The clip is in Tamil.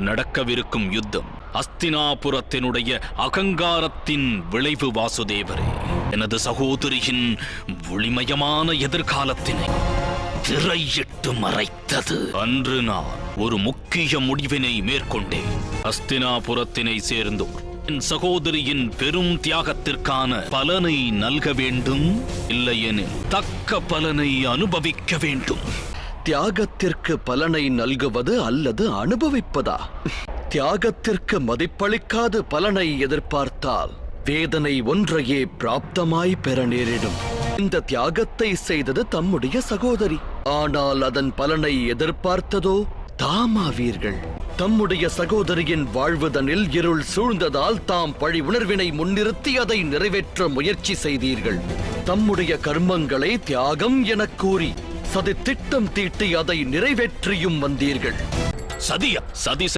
நடக்கவிருக்கும் யுத்தம் அஸ்தினாபுரத்தினுடைய அகங்காரத்தின் விளைவு வாசுதேவரே. எனது சகோதரியின் ஒளிமயமான எதிர்காலத்தினை திரையிட்டு மறைத்தது. அன்று நான் ஒரு முக்கிய முடிவினை மேற்கொண்டேன். அஸ்தினாபுரத்தினை சேர்ந்தோர் என் சகோதரியின் பெரும் தியாகத்திற்கான பலனை நல்க வேண்டும் இல்லையெனில் தக்க பலனை அனுபவிக்க வேண்டும். தியாகத்திற்கு பலனை நல்குவது அல்லது அனுபவிப்பதா? தியாகத்திற்கு மதிப்பளிக்காது பலனை எதிர்பார்த்தால் வேதனை ஒன்றையே பிராப்தமாய் பெற நேரிடும். இந்த தியாகத்தை செய்தது தம்முடைய சகோதரி. ஆனால் அதன் பலனை எதிர்பார்த்ததோ தாமாவீர்கள். தம்முடைய சகோதரியின் வாழ்வுதனில் இருள் சூழ்ந்ததால் தாம் பழி உணர்வினை முன்னிறுத்தி அதை நிறைவேற்ற முயற்சி செய்தீர்கள். தம்முடைய கர்மங்களை தியாகம் எனக் கூறி சதி திட்டம் தீட்டி அதை நிறைவேற்றியும் வந்தீர்கள். சதியா? சதி